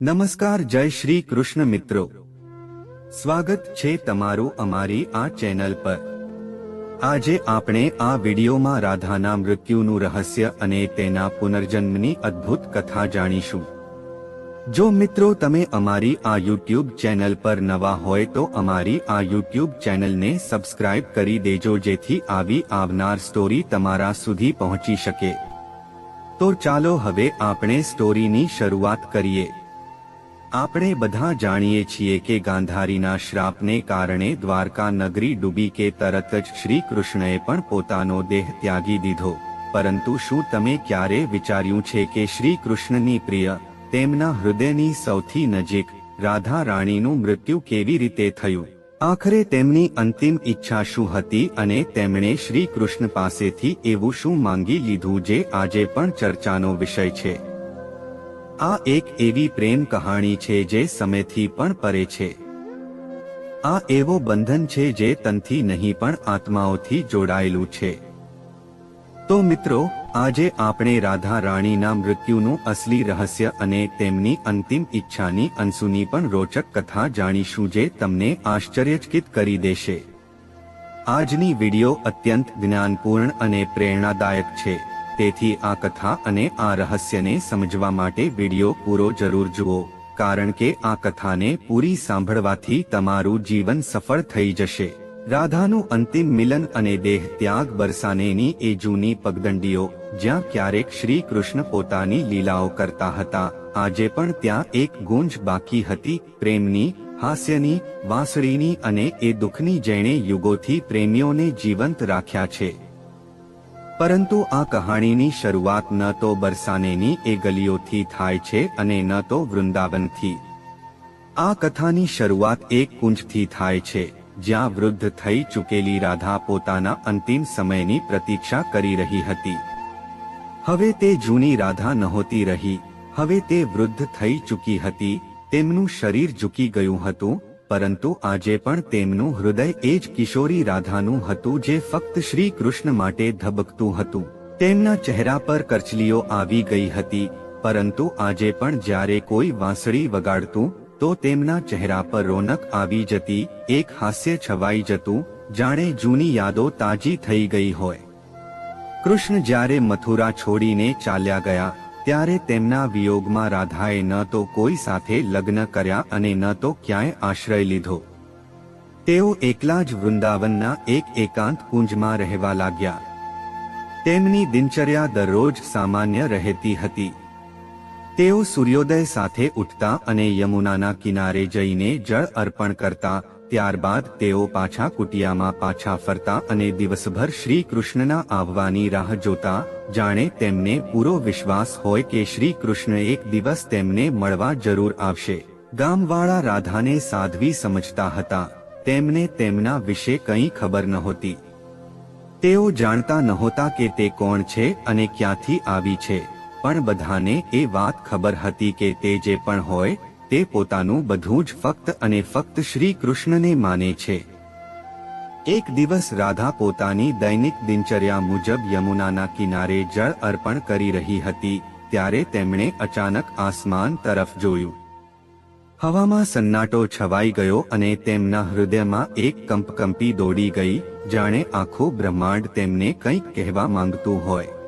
નમસ્કાર, જય શ્રી કૃષ્ણ મિત્રો. સ્વાગત છે તમારું અમારી આ ચેનલ પર. આજે આપણે આ વિડીયોમાં રાધાના મૃત્યુનું રહસ્ય અને તેના પુનર્જન્મની અદ્ભુત કથા જાણીશું. જો મિત્રો તમે અમારી આ યુટ્યુબ ચેનલ પર નવા હોય તો અમારી આ યુટ્યુબ ચેનલને સબસ્ક્રાઇબ કરી દેજો જેથી આવી આવનાર સ્ટોરી તમારા સુધી પહોંચી શકે. તો ચાલો હવે આપણે સ્ટોરીની શરૂઆત કરીએ. આપણે બધા જાણીએ છીએ કે ગાંધારીના શ્રાપને કારણે દ્વારકા નગરી ડૂબી કે તરત જ શ્રી કૃષ્ણએ પણ પોતાનો દેહ ત્યાગી દીધો. પરંતુ શું તમે ક્યારે વિચાર્યું છે કે શ્રી કૃષ્ણની પ્રિય, તેમના હૃદયની સૌથી નજીક, રાધા રાણીનું મૃત્યુ કેવી રીતે થયું? આખરે તેમની અંતિમ ઈચ્છા શું હતી અને તેમણે શ્રી કૃષ્ણ પાસેથી એવું શું માંગી લીધું જે આજે પણ ચર્ચાનો વિષય છે? આ એક એવી પ્રેમ કહાણી છે જે સમયથી પણ પરે છે. આ એવો બંધન છે જે તનથી નહીં પણ આત્માઓથી જોડાયેલું છે. તો મિત્રો, આજે આપણે રાધા રાણીના મૃત્યુનું અસલી રહસ્ય અને તેમની અંતિમ ઈચ્છાની અંશુની પણ રોચક કથા જાણીશું જે તમને આશ્ચર્યચકિત કરી દેશે. આજની વિડિયો અત્યંત જ્ઞાનપૂર્ણ અને પ્રેરણાદાયક છે. તેથી આ કથા અને આ રહસ્યને સમજવા માટે વિડિયો પૂરો જરૂર જુઓ, કારણ કે આ કથાને પૂરી સાંભળવાથી તમારું જીવન સફળ થઈ જશે. રાધાનું અંતિમ મિલન અને દેહ ત્યાગ બરસાનેની એ જૂની પગદંડીઓ, જ્યાં ક્યારેક શ્રી કૃષ્ણ પોતાની લીલાઓ કરતા હતા, આજે પણ ત્યાં એક ગુંજ બાકી હતી, પ્રેમની, હાસ્યની, વાંસળીની અને એ દુઃખની જેણે યુગોથી પ્રેમીઓને જીવંત રાખ્યા છે. પરંતુ આ કહાણીની શરૂઆત ન તો બરસાનેની એ ગલીઓથી થાય છે અને ન તો વૃંદાવનથી. આ કથાની શરૂઆત એક કુંજથી થાય છે, જ્યાં વૃદ્ધ થઈ ચૂકેલી રાધા પોતાના અંતિમ સમયની પ્રતીક્ષા કરી રહી હતી. હવે તે જૂની રાધા નહોતી રહી, હવે તે વૃદ્ધ થઈ ચૂકી હતી, તેમનું શરીર ઝૂકી ગયું હતું પરંતુ આજે પણ તેમનું હૃદય એ જ કિશોરી રાધાનું હતું જે ફક્ત શ્રી કૃષ્ણ માટે ધબકતું હતું. તેમના ચહેરા પર કરચલીઓ આવી ગઈ હતી, પરંતુ આજે પણ જ્યારે કોઈ વાંસળી વગાડતું, તો તેમના ચહેરા પર રોનક આવી જતી, એક હાસ્ય છવાઈ જતું, જાણે જૂની યાદો તાજી થઈ ગઈ હોય. કૃષ્ણ જ્યારે મથુરા છોડીને ચાલ્યા ગયા ત્યારે તેમના વિયોગમાં રાધાએ ન તો કોઈ સાથે લગ્ન કર્યા અને ન તો ક્યાંય આશ્રય લીધો. તેઓ એકલા જ વૃંદાવનના એક એકાંત કુંજમાં રહેવા લાગ્યા. તેમની દિનચર્યા દરરોજ સામાન્ય રહેતી હતી. તેઓ સૂર્યોદય સાથે ઉઠતા અને યમુનાના કિનારે જઈને જળ અર્પણ કરતા ત્યારબાદ તેઓ પાછા કુટિયામાં પાછા ફરતા અને દિવસભર શ્રી કૃષ્ણના આવવાની રાહ જોતા, જાણે તેમને પૂરો વિશ્વાસ હોય કે શ્રી કૃષ્ણ એક દિવસ તેમને મળવા જરૂર આવશે. ગામવાળા રાધાને સાધ્વી સમજતા હતા. તેમને તેમના વિશે કંઈ ખબર નહોતી. તેઓ જાણતા નહોતા કે તે કોણ છે અને ક્યાંથી આવી છે. પણ બધાને એ વાત ખબર હતી કે તે જે પણ હોય તે પોતાનું બધું જ ફક્ત અને ફક્ત શ્રી કૃષ્ણને માને છે. એક દિવસ રાધા પોતાની દૈનિક દિનચર્યા મુજબ યમુનાના કિનારે જળ અર્પણ કરી રહી હતી, ત્યારે તેમણે અચાનક આસમાન તરફ જોયું. હવામાં સન્નાટો છવાઈ ગયો અને તેમના હૃદયમાં એક કંપકંપી દોડી ગઈ, જાણે આખું બ્રહ્માંડ તેમને કંઈક કહેવા માંગતું હોય.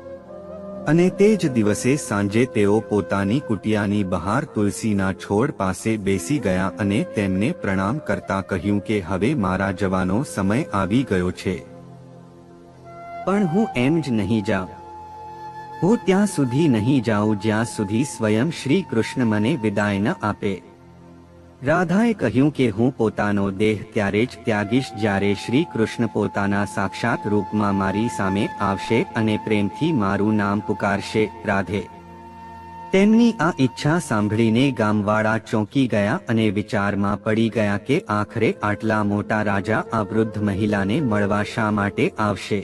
અને તે જ દિવસે સાંજે તેઓ પોતાની કુટિયાની બહાર તુલસીના છોડ પાસે બેસી ગયા અને તેમને પ્રણામ કરતા કહ્યું કે, હવે મારા જવાનો સમય આવી ગયો છે. પણ હું એમ જ નહીં જાઉં. હું ત્યાં સુધી નહીં જાઉં જ્યાં સુધી સ્વયં શ્રી કૃષ્ણ મને વિદાય ન આપે. રાધાએ કહ્યું કે હું પોતાનો દેહ ત્યારે જ ત્યાગીશ જ્યારે શ્રી કૃષ્ણ પોતાના સાક્ષાત રૂપમાં મારી સામે આવશે અને પ્રેમથી મારું નામ પુકારશે. રાધે તેમની આ ઈચ્છા સાંભળીને ગામવાળા ચોંકી ગયા અને વિચારમાં પડી ગયા કે આખરે આટલા મોટા રાજા આ વૃદ્ધ મહિલાને મળવા શા માટે આવશે?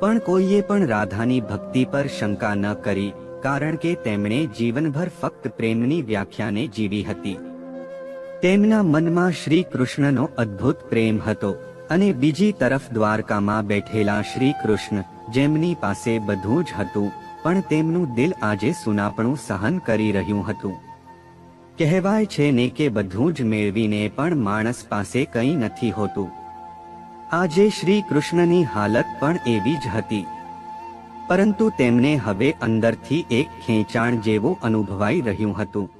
પણ કોઈએ પણ રાધાની ભક્તિ પર શંકા ન કરી, કારણ કે તેમણે જીવનભર ફક્ત પ્રેમની વ્યાખ્યાને જીવી હતી. તેમના મનમાં શ્રી કૃષ્ણનો અદ્ભુત પ્રેમ હતો અને બીજી તરફ દ્વારકામાં બેઠેલા શ્રી કૃષ્ણ જેમની પાસે બધું જ હતું, પણ તેમનું દિલ આજે સુનાપણું સહન કરી રહ્યું હતું. કહેવાય છે ને કે બધું જ મેળવીને પણ માણસ પાસે કંઈ નથી હોતું. આજે શ્રી કૃષ્ણની હાલત પણ એવી જ હતી. પરંતુ તેમને હવે અંદરથી એક ખેંચાણ જેવું અનુભવાઈ રહ્યું હતું.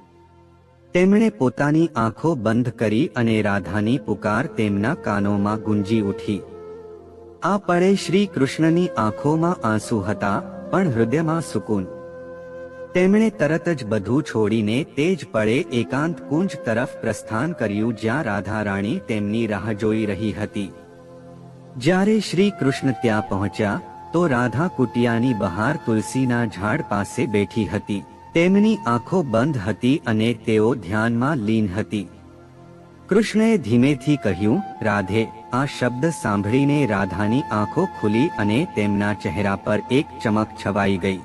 તેમણે પોતાની આંખો બંધ કરી અને રાધાની પુકાર તેમના કાનોમાં ગુંજી ઉઠી. આ પળે શ્રી કૃષ્ણની આંખોમાં આંસુ હતા, પણ હૃદયમાં સુકૂન. તેમણે તરત જ બધું છોડીને તે જ પળે એકાંત કુંજ તરફ પ્રસ્થાન કર્યું જ્યાં રાધા રાણી તેમની રાહ જોઈ રહી હતી. જ્યારે શ્રી કૃષ્ણ ત્યાં પહોંચ્યા, તો રાધા કુટિયાની બહાર તુલસીના ઝાડ પાસે બેઠી હતી. તેમની આંખો બંધ હતી અને તેઓ ધ્યાનમાં લીન હતી. કૃષ્ણએ ધીમેથી કહ્યું, રાધે, આ શબ્દ સાંભળીને રાધાની આંખો ખુલી અને તેમના ચહેરા પર એક ચમક છવાઈ ગઈ.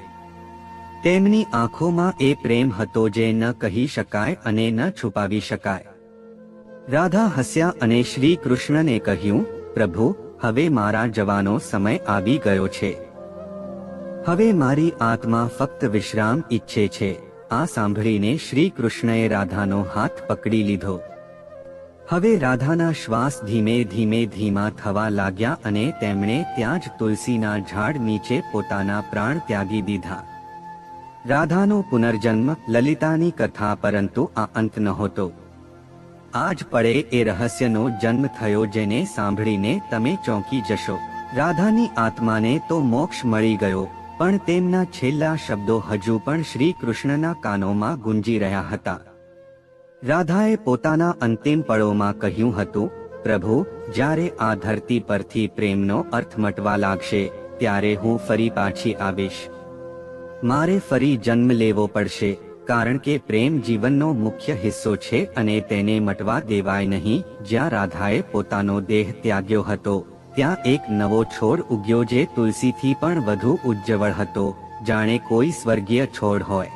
તેમની આંખોમાં એ પ્રેમ હતો જે ન કહી શકાય અને ન છુપાવી શકાય. રાધા હસ્યા અને શ્રી કૃષ્ણને કહ્યું, પ્રભુ, હવે મારા જવાનો સમય આવી ગયો છે. હવે મારી આત્મા ફક્ત વિશ્રામ ઈચ્છે છે. આ સાંભળીને શ્રી કૃષ્ણએ રાધાનો હાથ પકડી લીધો. હવે રાધાના શ્વાસ ધીમે ધીમે ધીમા થવા લાગ્યા અને તેમણે ત્યાં જ તુલસીના ઝાડ નીચે પોતાના પ્રાણ ત્યાગી દીધા. રાધાનો પુનર્જન્મ લલિતાની કથા પરંતુ આ અંત નહોતો. આજ પડે એ રહસ્યનો જન્મ થયો જેને સાંભળીને તમે ચોંકી જશો. રાધાની આત્માને તો મોક્ષ મળી ગયો. પણ તેમના છેલ્લા શબ્દો હજુ પણ શ્રી કૃષ્ણના કાનોમાં ગુંજી રહ્યા હતા. રાધાએ પોતાના અંતિમ પળોમાં કહ્યું હતું, પ્રભુ, જ્યારે આ ધરતી પરથી પ્રેમનો અર્થ મટવા લાગશે, ત્યારે હું ફરી પાછી આવીશ. મારે ફરી જન્મ લેવો પડશે, કારણ કે પ્રેમ જીવનનો મુખ્ય હિસ્સો છે અને તેને મટવા દેવાય નહીં. જ્યાં રાધાએ પોતાનો દેહ ત્યાગ્યો હતો ત્યાં એક નવો છોડ ઉગ્યો જે તુલસીથી પણ વધુ ઉજ્જવળ હતો, જાણે કોઈ સ્વર્ગીય છોડ હોય.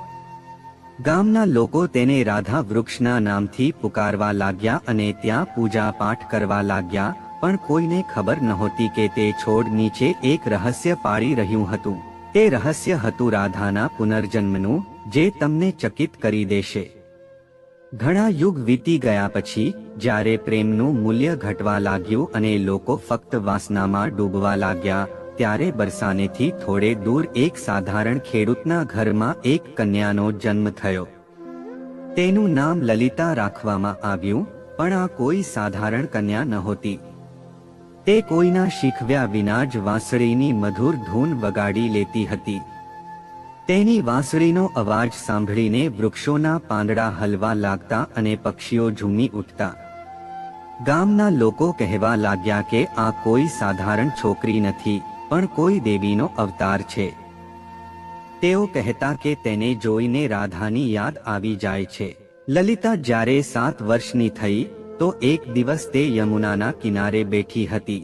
ગામના લોકો તેને રાધા વૃક્ષના નામથી પુકારવા લાગ્યા અને ત્યાં પૂજા પાઠ કરવા લાગ્યા, પણ કોઈને ખબર નહોતી કે તે છોડ નીચે એક રહસ્ય પાળી રહ્યું હતું. તે રહસ્ય હતું રાધાના પુનર્જન્મનું, જે તમને ચકિત કરી દેશે. ઘણા યુગ વીતી ગયા પછી, જ્યારે પ્રેમનું મૂલ્ય ઘટવા લાગ્યું અને લોકો ફક્ત વાસનામાં ડૂબવા લાગ્યા, ત્યારે બરસાનેથી થોડે દૂર એક સાધારણ ખેડૂતના ઘરમાં એક કન્યાનો જન્મ થયો. તેનું નામ લલિતા રાખવામાં આવ્યું, પણ આ કોઈ સાધારણ કન્યા નહોતી. તે કોઈના શીખવ્યા વિના જ વાંસળીની મધુર ધૂન વગાડી લેતી હતી. તેની વાંસળીનો અવાજ સાંભળીને વૃક્ષોના પાંદડા હલવા લાગતા અને પક્ષીઓ ઝૂમી ઉઠતા. ગામના લોકો કહેવા લાગ્યા કે આ કોઈ સાધારણ છોકરી નથી, પણ કોઈ દેવીનો અવતાર છે. તેઓ કહેતા કે તેને જોઈને રાધાની યાદ આવી જાય છે. લલિતા જ્યારે સાત વર્ષની થઈ, તો એક દિવસ તે યમુનાના કિનારે બેઠી હતી.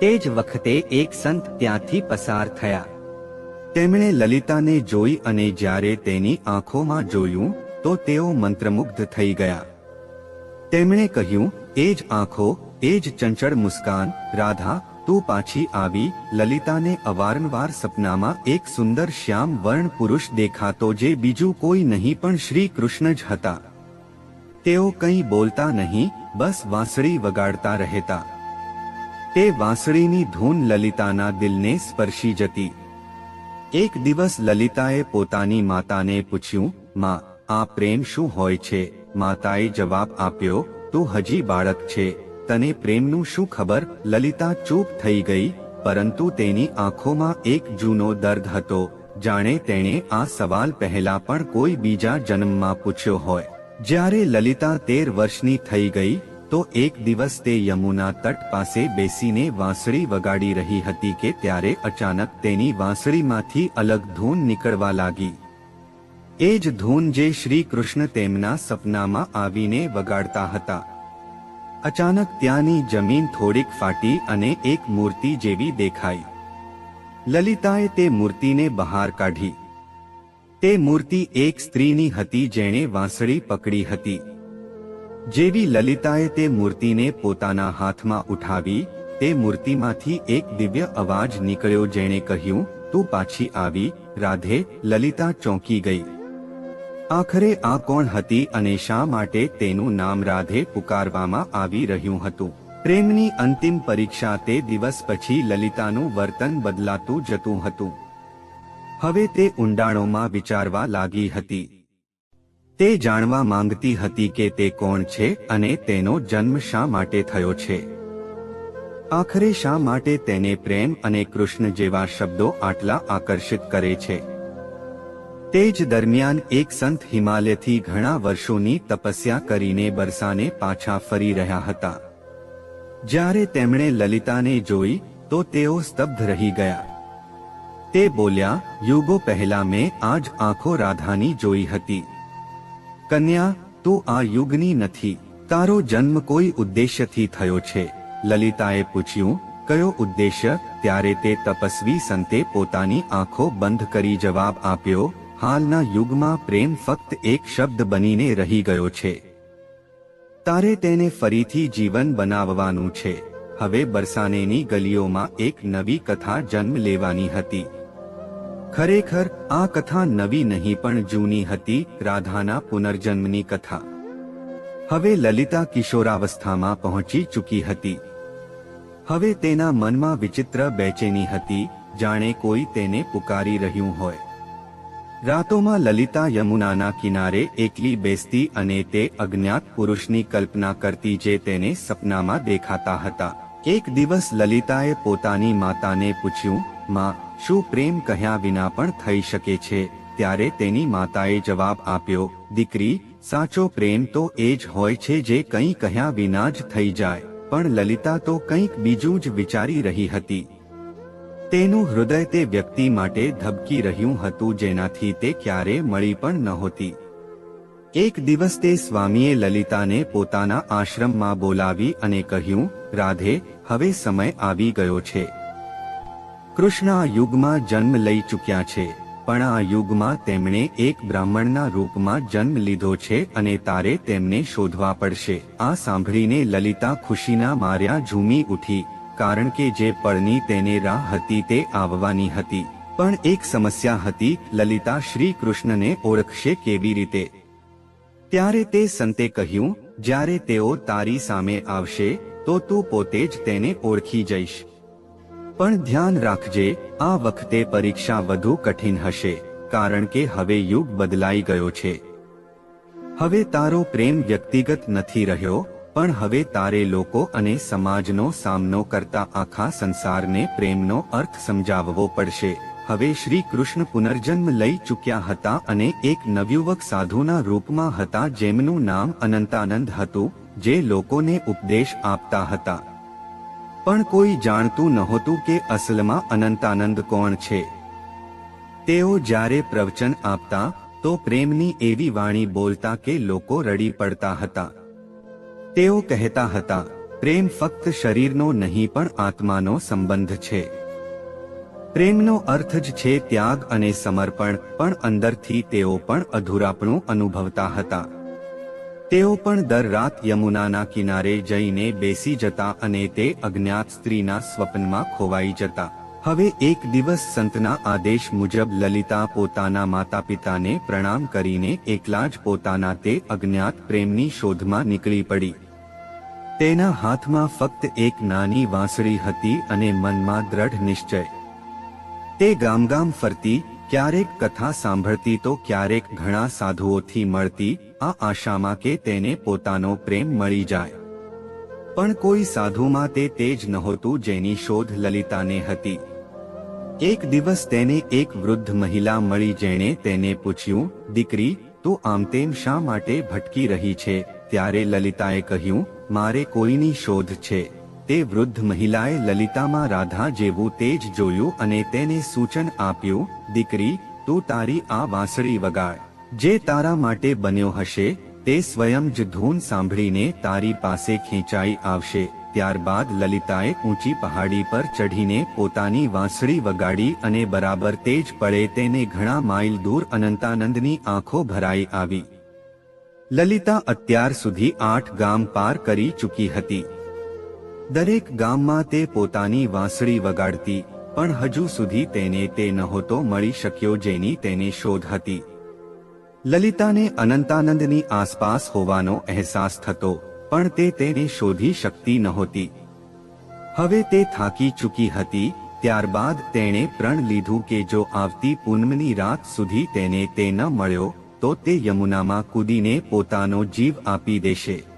તે જ વખતે એક સંત ત્યાંથી પસાર થયા. તેમણે લલિતાને જોઈ અને જ્યારે તેની આંખોમાં જોયું, તો તેઓ મંત્રમુગ્ધ થઈ ગયા. તેમણે કહ્યું, એ જ આંખો, એ જ ચંચળ મુસ્કાન, રાધા, તું પાછી આવી, લલિતાને અવારનવાર સપનામાં એક સુંદર શ્યામ વર્ણ પુરુષ દેખાતો જે બીજું કોઈ નહીં પણ શ્રી કૃષ્ણ જ હતા. તેઓ કંઈ બોલતા નહીં, બસ વાંસળી વગાડતા રહેતા. તે વાંસળીની ધૂન લલિતાના દિલને સ્પર્શી જતી. એક દિવસ લલિતાએ પોતાની માતાને પૂછ્યું, માં, આ પ્રેમ શું હોય છે? માતાએ જવાબ આપ્યો, તું હજી બાળક છે. તને પ્રેમનું શું ખબર? લલિતા ચૂપ થઈ ગઈ, પરંતુ તેની આંખોમાં એક જૂનો દર્દ હતો. જાણે તેણે આ સવાલ પહેલા પણ કોઈ બીજા જન્મમાં પૂછ્યો હોય. જ્યારે લલિતા તેર વર્ષની થઈ ગઈ તો એક દિવસ તે યમુના તટ પાસે બેસીને વાંસળી વગાડી રહી હતી કે ત્યારે અચાનક તેની વાંસળીમાંથી અલગ ધૂન નીકળવા લાગી. એ જ ધૂન જે શ્રી કૃષ્ણ તેમના સપનામાં આવીને વગાડતા હતા. અચાનક ત્યાંની જમીન થોડીક ફાટી અને એક મૂર્તિ જેવી દેખાઈ. લલિતાએ તે મૂર્તિને બહાર કાઢી. તે મૂર્તિ એક સ્ત્રીની હતી જેણે વાંસળી પકડી હતી. જેવી લલિતાએ તે મૂર્તિને પોતાના હાથમાં ઉઠાવી, તે મૂર્તિમાંથી એક દિવ્ય અવાજ નીકળ્યો જેણે કહ્યું, તું પાછી આવી, રાધે, લલિતા ચોંકી ગઈ. આખરે આ કોણ હતી અને શા માટે તેનું નામ રાધે પુકારવામાં આવી રહ્યું હતું? પ્રેમની અંતિમ પરીક્ષા તે દિવસ પછી લલિતાનું વર્તન બદલાતું જતું હતું. હવે તે ઊંડાણોમાં વિચારવા લાગી હતી. તે જાણવા માંગતી હતી કે તે કોણ છે અને તેનો જન્મ શા માટે થયો છે. આખરે શા માટે તેને પ્રેમ અને કૃષ્ણ જેવા શબ્દો આટલા આકર્ષિત કરે છે? તે જ દરમિયાન એક સંત હિમાલયથી ઘણા વર્ષોની તપસ્યા કરીને બરસાને પાછા ફરી રહ્યા હતા. જ્યારે તેમણે લલિતાને જોઈ, તો તેઓ સ્તબ્ધ રહી ગયા. તે બોલ્યા, યુગો પહેલા મેં આજ આંખો રાધાની જોઈ હતી. કન્યા, તું આ યુગની નથી. તારો જન્મ કોઈ ઉદ્દેશ્યથી થયો છે. લલિતાએ પૂછ્યું, કયો ઉદ્દેશ્ય ત્યારે તે તપસ્વી સંતે પોતાની આંખો બંધ કરી જવાબ આપ્યો, હાલના યુગમાં પ્રેમ ફક્ત એક શબ્દ બનીને રહી ગયો છે. તારે તેને ફરીથી જીવન બનાવવાનું છે. હવે બરસાનેની ગલીઓમાં એક નવી કથા જન્મ લેવાની હતી. ખરેખર આ કથા નવી નહીં પણ જૂની હતી રાધાના પુનર્જન્મની કથા. હવે લલિતા કિશોરાવસ્થામાં પહોંચી ચૂકી હતી. હવે તેના મનમાં વિચિત્ર બેચેની હતી, જાણે કોઈ તેને પુકારી રહ્યું હોય. રાતોમાં લલિતા યમુનાના કિનારે એકલી બેસતી અને તે અજ્ઞાત પુરુષની કલ્પના કરતી જે તેને સપનામાં દેખાતા હતા. એક દિવસ લલિતાએ પોતાની માતાને પૂછ્યું, માં શું પ્રેમ કહ્યા વિના પણ થઈ શકે છે? ત્યારે તેની માતાએ જવાબ આપ્યો, દીકરી, સાચો પ્રેમ તો એ જ હોય છે જે કંઈ કહ્યા વિના જ થઈ જાય. પણ લલિતા તો કંઈક બીજું જ વિચારી રહી હતી. તેનું હૃદય તે વ્યક્તિ માટે ધબકી રહ્યું હતું જેનાથી તે ક્યારે મળી પણ નહોતી. એક દિવસ તે સ્વામીએ લલિતાને પોતાના આશ્રમમાં બોલાવી અને કહ્યું, રાધે, હવે સમય આવી ગયો છે. કૃષ્ણ આ યુગમાં જન્મ લઈ ચૂક્યા છે, પણ આ યુગમાં તેમણે એક બ્રાહ્મણના રૂપમાં જન્મ લીધો છે અને તારે તેમને શોધવા પડશે. આ સાંભળીને લલિતા ખુશીના માર્યા ઝૂમી ઉઠી, કારણ કે જે પળની તેને રાહ હતી તે આવવાની હતી. પણ એક સમસ્યા હતી, લલિતા શ્રી કૃષ્ણને ઓળખશે કેવી રીતે? ત્યારે તે સંતે કહ્યું, જ્યારે તેઓ તારી સામે આવશે, તો તું પોતે જ તેને ઓળખી જઈશ. પણ ધ્યાન રાખજે, આ વખતે પરીક્ષા વધુ કઠિન હશે, કારણ કે હવે યુગ બદલાઈ ગયો છે. હવે તારો પ્રેમ વ્યક્તિગત નથી રહ્યો, પણ હવે તારે લોકો અને સમાજનો સામનો કરતા આખા સંસારને પ્રેમનો અર્થ સમજાવવો પડશે. હવે શ્રી કૃષ્ણ પુનર્જન્મ લઈ ચૂક્યા હતા અને એક નવયુવક સાધુના રૂપમાં હતા, જેમનું નામ અનંતાનંદ હતું, જે લોકોને ઉપદેશ આપતા હતા. પણ કોઈ જાણતું નહોતું કે અસલમાં અનંતાનંદ કોણ છે. તેઓ જ્યારે પ્રવચન આપતા, તો પ્રેમની એવી વાણી બોલતા કે લોકો રડી પડતા હતા. તેઓ કહેતા હતા, પ્રેમ ફક્ત શરીરનો નહીં પણ આત્માનો સંબંધ છે. પ્રેમનો અર્થ જ છે ત્યાગ અને સમર્પણ, પણ અંદરથી તેઓ પણ અધૂરાપણું અનુભવતા હતા. તેઓ પણ દર રાત યમુનાના કિનારે જઈને બેસી જતા અને તે અજ્ઞાત સ્ત્રીના સ્વપ્નમાં ખોવાઈ જતા. હવે એક દિવસ સંતના આદેશ મુજબ લલિતા પોતાના માતા પિતાને પ્રણામ કરીને એકલા જ પોતાના તે અજ્ઞાત પ્રેમની શોધમાં નીકળી પડી. તેના હાથમાં ફક્ત એક નાની વાંસળી હતી અને મનમાં દ્રઢ નિશ્ચય. તે ગામ ગામ ફરતી ક્યારેક કથા સાંભળતી તો ક્યારેક ઘણા સાધુઓથી મળતી આ આશામાં કે તેને પોતાનો પ્રેમ મળી જાય. પણ કોઈ સાધુમાં તે તેજ નહોતું જેની શોધ લલિતાને હતી. એક દિવસ તેને એક વૃદ્ધ મહિલા મળી જેણે તેને પૂછ્યું, દીકરી, તું આમ તેમ શા માટે ભટકી રહી છે? ત્યારે લલિતાએ કહ્યું, મારે કોઈની શોધ છે. તે વૃદ્ધ મહિલાએ લલિતામાં રાધા જેવું તેજ જોયું અને તેને સૂચન આપ્યું, દીકરી, તું તારી આ વાંસળી વગાડ. જે તારા માટે બન્યો હશે, તે સ્વયં જ ધૂન સાંભળીને તારી પાસે ખેંચાઈ આવશે. ત્યારબાદ લલિતાએ ઊંચી પહાડી પર ચઢીને પોતાની વાંસળી વગાડી અને બરાબર તેજ પડે તેને ઘણા માઇલ દૂર અનંતાનંદની આંખો ભરાઈ આવી. લલિતા અત્યાર સુધી આઠ ગામ પાર કરી ચૂકી હતી. દરેક ગામમાં તે પોતાની વાંસળી વગાડતી, પણ હજુ સુધી તેને તે નહોતો મળી શક્યો જેની તેને શોધ હતી. લલિતાને અનંતાનંદની આસપાસ હોવાનો અહેસાસ થતો, પણ તે તેને શોધી શકતી નહોતી. હવે તે થાકી ચૂકી હતી, ત્યારબાદ તેણે પ્રણ લીધું કે જો આવતી પૂનમની રાત સુધી તેને તે ન મળ્યો, તો તે યમુનામાં કૂદીને પોતાનો જીવ આપી દેશે.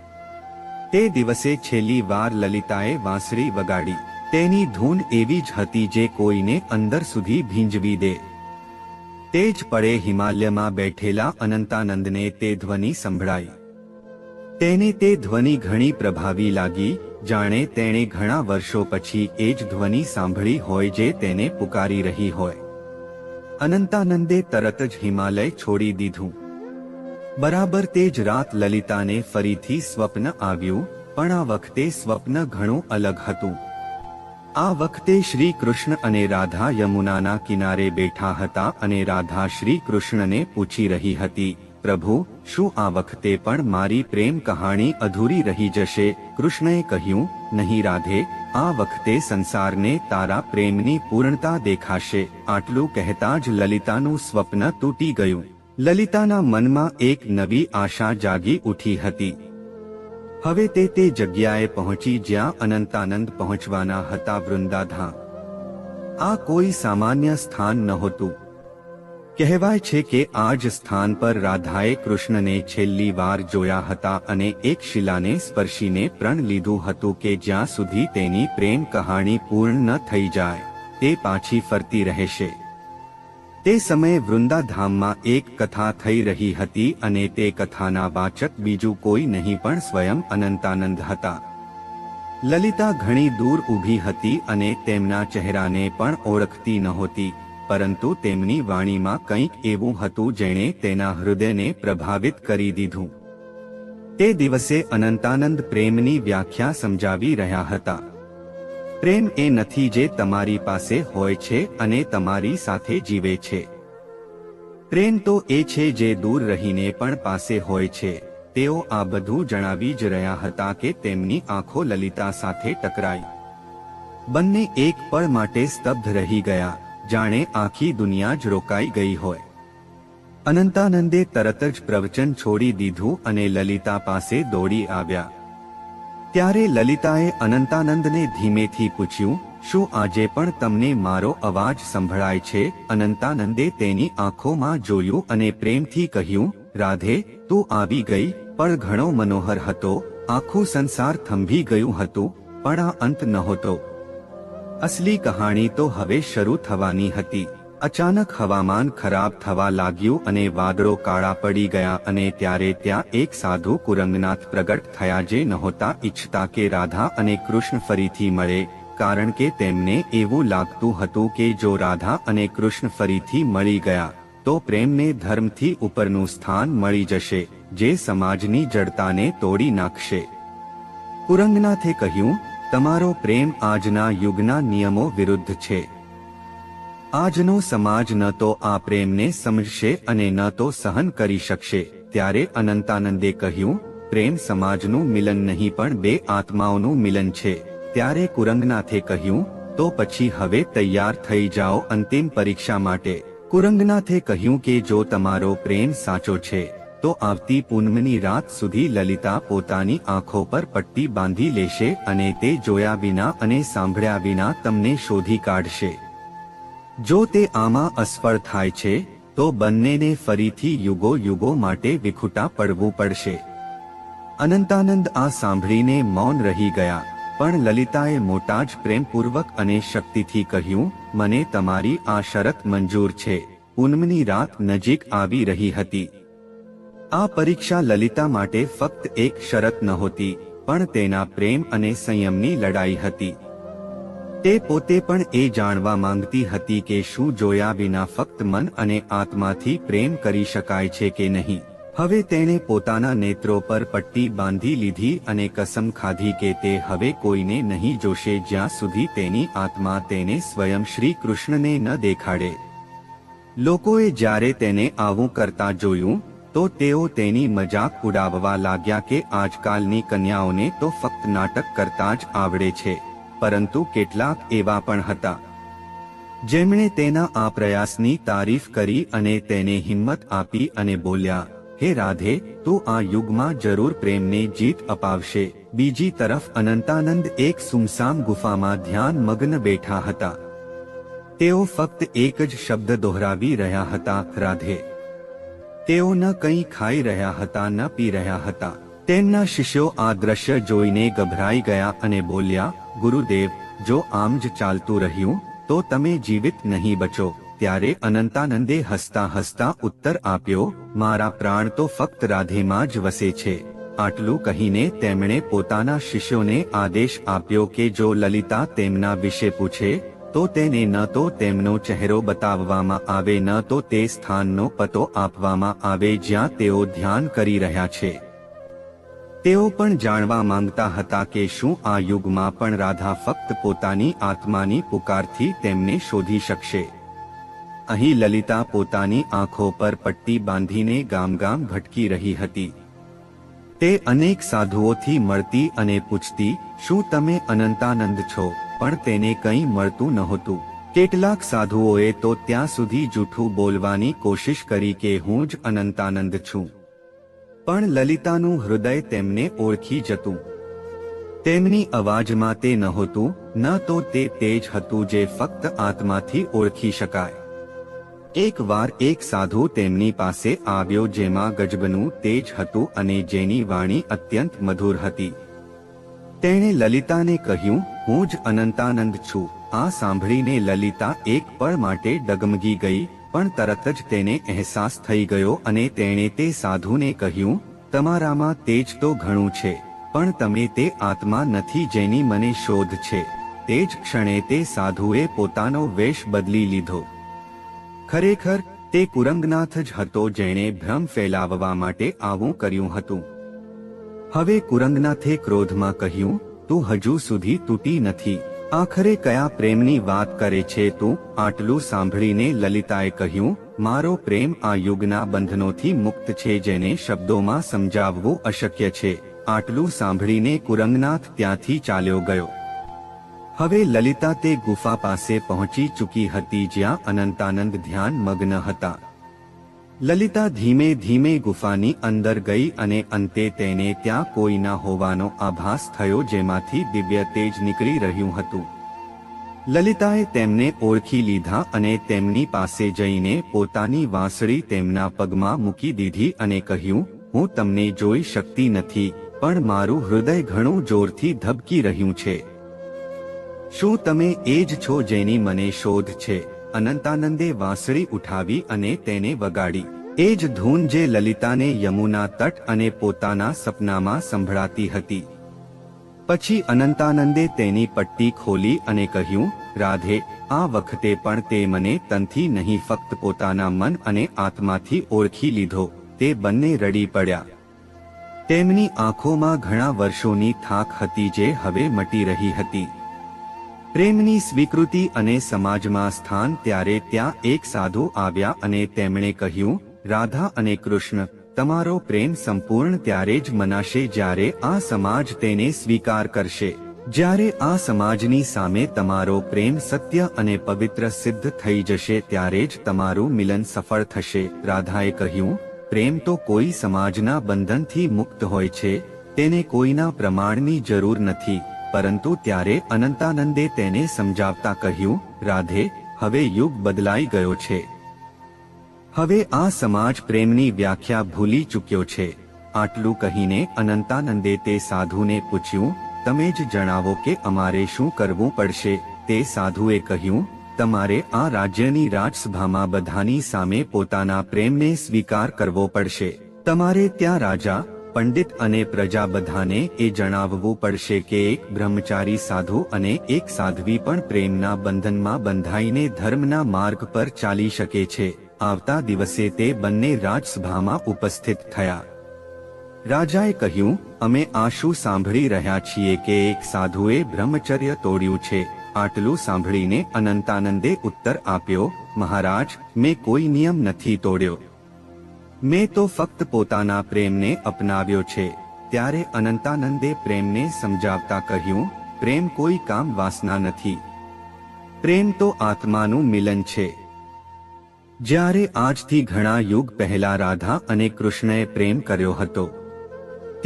તે દિવસે છેલ્લી વાર લલિતાએ વાંસળી વગાડી. તેની ધૂન એવી જ હતી જે કોઈને અંદર સુધી ભીંજવી દે. તે જ પડે હિમાલયમાં બેઠેલા અનંતાનંદને તે ધ્વનિ સંભળાઈ. તેને તે ધ્વનિ ઘણી પ્રભાવી લાગી, જાણે તેણે ઘણા વર્ષો પછી એ જ ધ્વનિ સાંભળી હોય જે તેને પુકારી રહી હોય. અનંતાનંદે તરત જ હિમાલય છોડી દીધું. બરાબર તે જ રાત લલિતાને ફરીથી સ્વપ્ન આવ્યું, પણ આ વખતે સ્વપ્ન ઘણું અલગ હતું. આ વખતે શ્રી કૃષ્ણ અને રાધા યમુનાના કિનારે બેઠા હતા અને રાધા શ્રી કૃષ્ણને પૂછી રહી હતી, પ્રભુ, શું આ વખતે પણ મારી પ્રેમ કહાણી અધૂરી રહી જશે? કૃષ્ણએ કહ્યું, નહીં રાધે, આ વખતે સંસારને તારા પ્રેમની પૂર્ણતા દેખાશે. આટલું કહેતા જ લલિતાનું સ્વપ્ન તૂટી ગયું. લલિતાના મનમાં એક નવી આશા જાગી ઉઠી હતી. હવે તે તે જગ્યાએ પહોંચી જ્યાં અનંતાનંદ પહોંચવાના હતા વૃંદાધામ. આ કોઈ સામાન્ય સ્થાન નહોતું. કહેવાય છે કે આ જ સ્થાન પર રાધાએ કૃષ્ણને છેલ્લી વાર જોયા હતા અને એક શિલાને સ્પર્શીને પ્રણ લીધું હતું કે જ્યાં સુધી તેની પ્રેમ કહાણી પૂર્ણ ન થઈ જાય, તે પાછી ફરતી રહેશે. તે સમયે વૃંદાધામમાં એક કથા થઈ રહી હતી અને તે કથાના વાચક બીજું કોઈ નહીં પણ સ્વયં અનંતાનંદ હતા. લલિતા ઘણી દૂર ઊભી હતી અને તેમના ચહેરાને પણ ઓળખતી નહોતી, પરંતુ તેમની વાણીમાં કંઈક એવું હતું જેણે તેના હૃદયને પ્રભાવિત કરી દીધું. તે દિવસે અનંતાનંદ પ્રેમની વ્યાખ્યા સમજાવી રહ્યા હતા. પ્રેમ એ નથી જે તમારી પાસે હોય છે અને તમારી સાથે જીવે છે. પ્રેમ તો એ છે જે દૂર રહીને પણ પાસે હોય છે. તેઓ આ બધું જણાવી જ રહ્યા હતા કે તેમની આંખો લલિતા સાથે ટકરાઈ. બંને એક પળ માટે સ્તબ્ધ રહી ગયા, જાણે આખી દુનિયા જ રોકાઈ ગઈ હોય. અનંતાનંદે તરત જ પ્રવચન છોડી દીધું અને લલિતા પાસે દોડી આવ્યા. ત્યારે લલિતાએ અનંતાનંદને ધીમેથી પૂછ્યું, શું આજે પણ તમને મારો અવાજ સંભળાય છે? અનંતાનંદે તેની આંખોમાં જોયું અને પ્રેમથી કહ્યું, રાધે, તું આવી ગઈ, પણ ઘણો મનોહર હતો, આખું સંસાર થંભી ગયું હતું, પણ આ અંત નહોતો. અસલી કહાણી તો હવે શરૂ થવાની હતી. અચાનક હવામાન ખરાબ થવા લાગ્યું અને વાદળો કાળા પડી ગયા અને ત્યારે ત્યાં એક સાધુ કુરંગનાથ પ્રગટ થયા જે નહોતા ઈચ્છતા કે રાધા અને કૃષ્ણ ફરીથી મળે, કારણ કે તેમને એવું લાગતું હતું કે જો રાધા અને કૃષ્ણ ફરીથી મળી ગયા, તો પ્રેમને ધર્મથી ઉપરનું સ્થાન મળી જશે, જે સમાજની જડતાને તોડી નાખશે. કુરંગનાથે કહ્યું, તમારો પ્રેમ આજના યુગના નિયમો વિરુદ્ધ છે. આજનો સમાજ ન તો આ પ્રેમને સમજશે અને ન તો સહન કરી શકશે. ત્યારે અનંતાનંદે કહ્યું, પ્રેમ સમાજનું મિલન નહીં પણ બે આત્માઓનું મિલન છે. ત્યારે કુરંગનાથે કહ્યું, તો પછી હવે તૈયાર થઈ જાઓ અંતિમ પરીક્ષા માટે. કુરંગનાથે કહ્યું કે જો તમારો પ્રેમ સાચો છે, તો આવતી પૂનમની રાત સુધી લલિતા પોતાની આંખો પર પટ્ટી બાંધી લેશે અને તે જોયા વિના અને સાંભળ્યા વિના તમને શોધી કાઢશે. જો તે આમાં અસફળ થાય છે, તો બંનેને ફરીથી યુગો યુગો માટે વિખુટા પડવું પડશે. અનંતાનંદ આ સાંભળીને મૌન રહી ગયા, પણ લલિતાએ મોટા જ પ્રેમપૂર્વક અને શક્તિથી કહ્યું, મને તમારી આ શરત મંજૂર છે. પૂનમની રાત નજીક આવી રહી હતી. આ પરીક્ષા લલિતા માટે ફક્ત એક શરત નહોતી, પણ તેના પ્રેમ અને સંયમની લડાઈ હતી. તે પોતે પણ એ જાણવા માંગતી હતી કે શું જોયા વિના ફક્ત મન અને આત્માથી પ્રેમ કરી શકાય છે કે નહીં. હવે તેણે પોતાના નેત્રો પર પટ્ટી બાંધી લીધી અને કસમ ખાધી કે તે હવે કોઈને નહીં જોશે જ્યાં સુધી તેની આત્મા તેને સ્વયં શ્રી કૃષ્ણને ન દેખાડે. લોકોએ જ્યારે તેને આવું કરતા જોયું, તો તેઓ તેની મજાક ઉડાવવા લાગ્યા કે આજકાલની કન્યાઓને તો ફક્ત નાટક કરતા જ આવડે છે. પરંતુ કેટલાક એવા પણ હતા. જેમણે તેના આ પ્રયાસની તારીફ કરી અને તેને હિંમત આપી અને બોલ્યા, હે રાધે, તું આ યુગમાં જરૂર પ્રેમને જીત અપાવશે. બીજી તરફ અનંતાનંદ એક સુમસામ ગુફામાં ધ્યાન મગ્ન બેઠા હતા. તેઓ ફક્ત એક જ શબ્દ દોહરાવી રહ્યા હતા, રાધે. તેઓ ન કંઈ ખાઈ રહ્યા હતા, ન પી રહ્યા હતા. તેમના શિષ્યો આ દ્રશ્ય જોઈને ગભરાઈ ગયા અને બોલ્યા, ગુરુદેવ, જો આમ જ ચાલતું રહ્યું, તો તમે જીવિત નહીં બચો. ત્યારે અનંતાનંદે હસતા હસતા ઉત્તર આપ્યો, મારા પ્રાણ તો ફક્ત રાધેમાં જ વસે છે. આટલું કહીને તેમણે પોતાના શિષ્યોને આદેશ આપ્યો કે જો લલિતા તેમના વિશે પૂછે, તો તેને ન તો તેમનો ચહેરો બતાવવામાં આવે, ન તો તે સ્થાનનો પતો આપવામાં આવે જ્યાં તેઓ ધ્યાન કરી રહ્યા છે. તેઓ પણ જાણવા માંગતા હતા કે શું આ યુગમાં પણ રાધા ફક્ત પોતાની આત્માની પુકારથી તેમને શોધી શકશે. અહીં લલિતા પોતાની આંખો પર પટ્ટી બાંધીને ગામ ગામ ભટકી રહી હતી. તે અનેક સાધુઓથી મળતી અને પૂછતી, શું તમે અનંતાનંદ છો? પણ તેને કંઈ મળતું નહોતું. કેટલાક સાધુઓએ તો ત્યાં સુધી જૂઠું બોલવાની કોશિશ કરી કે હું જ અનંતાનંદ છું. પણ લલિતાનું હૃદય તેમને ઓળખી જતું. તેમની અવાજમાં તે નહોતું ન તો તે તેજ હતું જે ફક્ત આત્માથી ઓળખી શકાય. એક વાર એક સાધુ તેમની પાસે આવ્યો જેમાં ગજબનું તેજ હતું અને જેની વાણી અત્યંત મધુર હતી. તેણે લલિતાને કહ્યું, હું જ અનંતાનંદ છું. આ સાંભળીને લલિતા એક પળ માટે ડગમગી ગઈ પણ તરત જ તેને અહેસાસ થઈ ગયો અને તેણે તે સાધુને કહ્યું, તમારામાં તેજ તો ઘણું છે, પણ તમે તે આત્મા નથી જેની મને શોધ છે. તે જ ક્ષણે તે સાધુએ પોતાનો વેશ બદલી લીધો. ખરેખર, તે કુરંગનાથ જ હતો જેણે ભ્રમ ફેલાવવા માટે આવું કર્યું હતું. હવે કુરંગનાથે ક્રોધમાં કહ્યું, તું હજુ સુધી તૂટી નથી. આખરે કયા પ્રેમની વાત કરે છે તું? આટલું સાંભળીને લલિતાએ કહ્યું, મારો પ્રેમ આ યુગના બંધનોથી મુક્ત છે જેને શબ્દોમાં સમજાવવું અશક્ય છે. આટલું સાંભળીને કુરંગનાથ ત્યાંથી ચાલ્યો ગયો. હવે લલિતા તે ગુફા પાસે પહોંચી ચૂકી હતી જ્યાં અનંતાનંદ ધ્યાન મગ્ન હતા. લલિતા ધીમે ધીમે ગુફાની અંદર ગઈ અને અંતે તેને ત્યાં કોઈ ના હોવાનો આભાસ થયો જેમાંથી દિવ્ય તેજ નીકળી રહ્યું હતું. લલિતાએ તેમને ઓળખી લીધા અને તેમની પાસે જઈને પોતાની વાંસળી તેમના પગમાં મૂકી દીધી અને કહ્યું, હું તમને જોઈ શકતી નથી, પણ મારું હૃદય ઘણું જોરથી ધબકી રહ્યું છે. શું તમે એ જ છો જેની મને શોધ છે? અનંતાનંદે વાંસળી ઉઠાવી અને તેને વગાડી. એ જ ધૂન જે લલિતાને યમુના તટ અને પોતાના સપનામાં સંભળાતી હતી. પછી અનંતાનંદે તેની પટ્ટી ખોલી અને કહ્યું, રાધે, આ વખતે પણ તે મને તનથી નહીં ફક્ત પોતાના મન અને આત્માથી ઓળખી લીધો. તે બંને રડી પડ્યા. તેમની આંખોમાં ઘણા વર્ષોની થાક હતી જે હવે મટી રહી હતી. પ્રેમની સ્વીકૃતિ અને સમાજમાં સ્થાન ત્યારે ત્યાં એક સાધુ આવ્યા અને તેમણે કહ્યું, રાધા અને કૃષ્ણ, તમારો પ્રેમ સંપૂર્ણ ત્યારે જ મનાશે જ્યારે આ સમાજ તેને સ્વીકાર કરશે. જ્યારે આ સમાજની સામે તમારો પ્રેમ સત્ય અને પવિત્ર સિદ્ધ થઈ જશે ત્યારે જ તમારું મિલન સફળ થશે. રાધાએ કહ્યું, પ્રેમ તો કોઈ સમાજના બંધનથી મુક્ત હોય છે, તેને કોઈના પ્રમાણની જરૂર નથી. પરંતુ ત્યારે અનંતાનંદે તેને સમજાવતા કહ્યું, રાધે, હવે યુગ બદલાઈ ગયો છે. હવે આ સમાજ પ્રેમની વ્યાખ્યા ભૂલી ચૂક્યો છે. આટલું કહીને અનંતાનંદે તે સાધુને પૂછ્યું, તમે જ જણાવો કે અમારે શું કરવું પડશે? તે સાધુએ કહ્યું, તમારે આ રાજ્યની રાજસભામાં બધાની સામે પોતાના પ્રેમને સ્વીકાર કરવો પડશે. તમારે ત્યાં રાજા પંડિત અને પ્રજા બધાને એ જણાવવું પડશે કે એક બ્રહ્મચારી સાધુ અને એક સાધ્વી પણ પ્રેમના બંધનમાં બંધાઈને ધર્મના માર્ગ પર ચાલી શકે છે. આવતા દિવસે તે બંને રાજસભામાં ઉપસ્થિત થયા. રાજાએ કહ્યું, અમે આ સાંભળી રહ્યા છીએ કે એક સાધુએ બ્રહ્મચર્ય તોડ્યું છે. આટલું સાંભળીને અનંતાનંદે ઉત્તર આપ્યો, મહારાજ, મેં કોઈ નિયમ નથી તોડ્યો. મેં તો ફક્ત પોતાના પ્રેમને અપનાવ્યો છે. ત્યારે અનંતાનંદે પ્રેમને સમજાવતા કહ્યું, પ્રેમ કોઈ કામ વાસના નથી. પ્રેમ તો આત્માનું મિલન છે. જ્યારે આજથી ઘણા યુગ પહેલા રાધા અને કૃષ્ણએ પ્રેમ કર્યો હતો.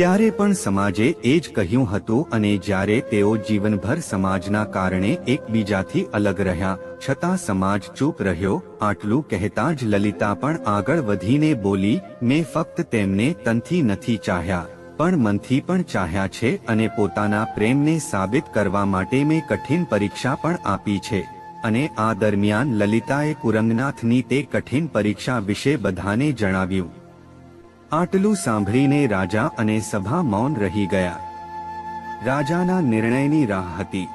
ત્યારે પણ સમાજે એ જ કહ્યું હતું અને જ્યારે તેઓ જીવનભર સમાજના કારણે એકબીજાથી અલગ રહ્યા, છતાં સમાજ ચૂપ રહ્યો, આટલું કહેતા જ લલિતા પણ આગળ વધીને બોલી, મેં ફક્ત તેમને તનથી નથી ચાહ્યા, પણ મનથી પણ ચાહ્યા છે અને પોતાના પ્રેમને સાબિત કરવા માટે મેં કઠિન પરીક્ષા પણ આપી છે. અને આ દરમિયાન લલિતાએ કુરંગનાથની તે કઠિન પરીક્ષા વિશે બધાને જણાવ્યું. આટલું સાંભળીને રાજા અને સભા મૌન રહી ગયા. રાજાના નિર્ણયની રાહ હતી.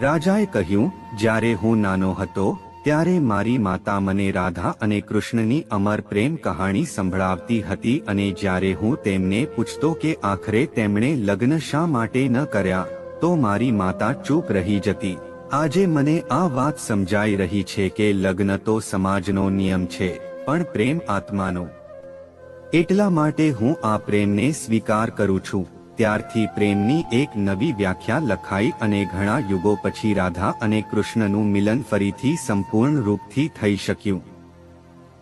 રાજાએ કહ્યું, જ્યારે હું નાનો હતો, ત્યારે મારી માતા મને રાધા અને કૃષ્ણની અમર પ્રેમ કહાણી સંભળાવતી હતી અને જ્યારે હું તેમને પૂછતો કે આખરે તેમણે લગ્ન શા માટે ન કર્યા, તો મારી માતા ચૂપ રહી જતી. આજે મને આ વાત સમજાઈ રહી છે કે લગ્ન તો સમાજનો નિયમ છે, પણ પ્રેમ આત્માનો. એટલા માટે હું આ પ્રેમને સ્વીકાર કરું છું. ત્યારથી પ્રેમની એક નવી વ્યાખ્યા લખાઈ અને ઘણા યુગો પછી રાધા અને કૃષ્ણનું મિલન ફરીથી સંપૂર્ણ રૂપથી થઈ શક્યું.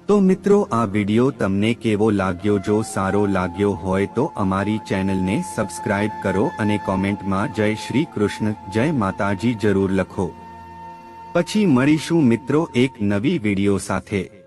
તો મિત્રો, આ વિડિયો તમને કેવો લાગ્યો? જો સારો લાગ્યો હોય તો અમારી ચેનલને સબસ્ક્રાઇબ કરો અને કોમેન્ટમાં જય શ્રી કૃષ્ણ, જય માતાજી જરૂર લખો. પછી મળીશું મિત્રો એક નવી વિડિયો સાથે.